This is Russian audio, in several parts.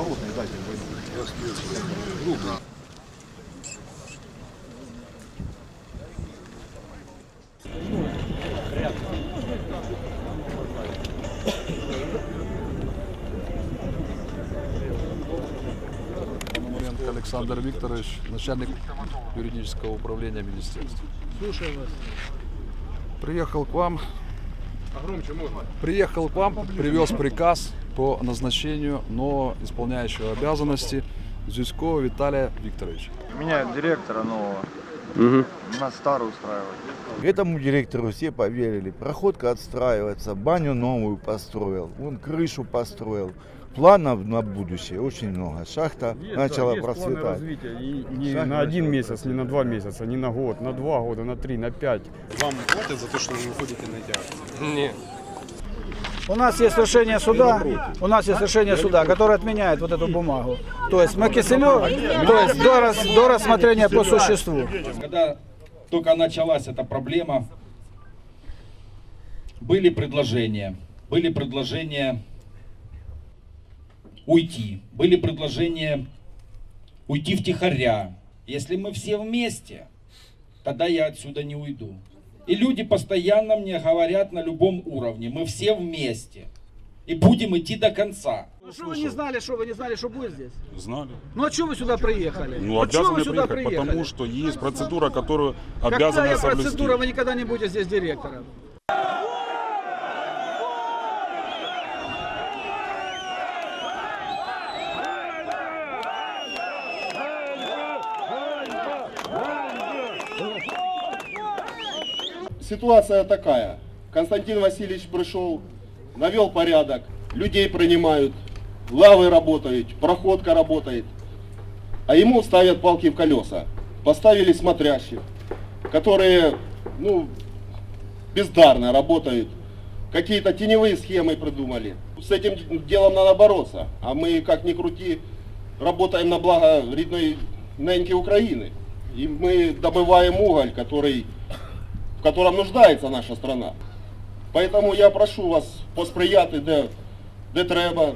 Оборотные дайте войну. Александр Викторович, начальник юридического управления министерства. Слушаю вас. Приехал к вам. Приехал к вам, привез приказ по назначению нового исполняющего обязанности Зюськова Виталия Викторовича. Меняют директора нового. Нас старый устраивает. Этому директору все поверили. Проходка отстраивается, баню новую построил, он крышу построил. Планов на будущее очень много. Шахта начала есть планы процветать. развития. И не Шаг на один месяц, не на два месяца, не на год, на два года, на три, на пять. Вам платят за то, что вы выходите на эти акции? У нас есть решение суда, у нас есть решение суда, которое отменяет вот эту бумагу. То есть мы Киселев, то есть до, рас- до рассмотрения по существу. Когда только началась эта проблема, были предложения. Были предложения уйти. Были предложения уйти втихаря. Если мы все вместе, тогда я отсюда не уйду. И люди постоянно мне говорят на любом уровне, мы все вместе. И будем идти до конца. Ну что вы не знали, что вы не знали, что будет здесь? Знали. Ну а что вы сюда приехали? Ну, вот что вы сюда приехать, приехали? потому что есть процедура, которую обязаны Какая соблюсти. процедура, вы никогда не будете здесь директором. Ситуация такая. Константин Васильевич пришел, навел порядок, людей принимают, лавы работают, проходка работает. А ему ставят палки в колеса. Поставили смотрящих, которые, ну, бездарно работают. Какие-то теневые схемы придумали. С этим делом надо бороться. А мы, как ни крути, работаем на благо рідної неньки Украины. И мы добываем уголь, который в котором нуждається наша страна. Поэтому я прошу вас посприяти, де, де треба,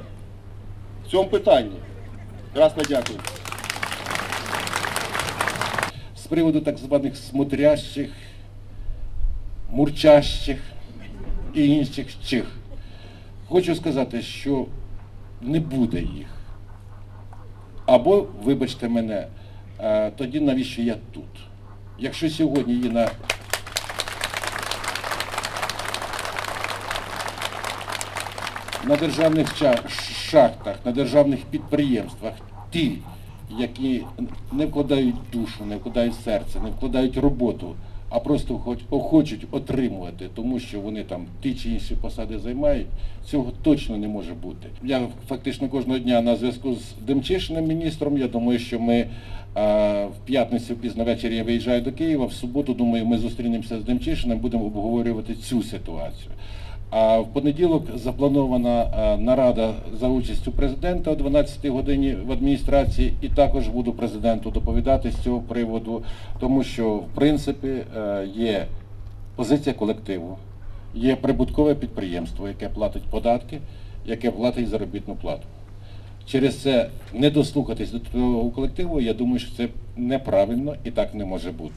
в цьому питанні. Красно дякую. з приводу так званих смотрящих, мурчащих і інших чих. Хочу сказати, що не буде їх. Або, вибачте мене, е, тоді навіщо я тут? Якщо сьогодні є на на державних шахтах, на державних підприємствах ті, які не вкладають душу, не вкладають серце, не вкладають роботу, а просто хоч хочуть отримувати, тому що вони там ті чи інші посади займають, цього точно не може бути. Я фактично кожного дня на зв'язку з Демчишиним міністром. Я думаю, що ми е, в п'ятницю пізно ввечері я виїжджаю до Києва. В суботу, думаю, ми зустрінемося з Демчишиним, будемо обговорювати цю ситуацію. А в понеділок запланована е, нарада за участю президента о 12-й годині в адміністрації, і також буду президенту доповідати з цього приводу, тому що в принципі е, є позиція колективу, є прибуткове підприємство, яке платить податки, яке платить заробітну плату. Через це не дослухатись до того колективу, я думаю, що це неправильно і так не може бути.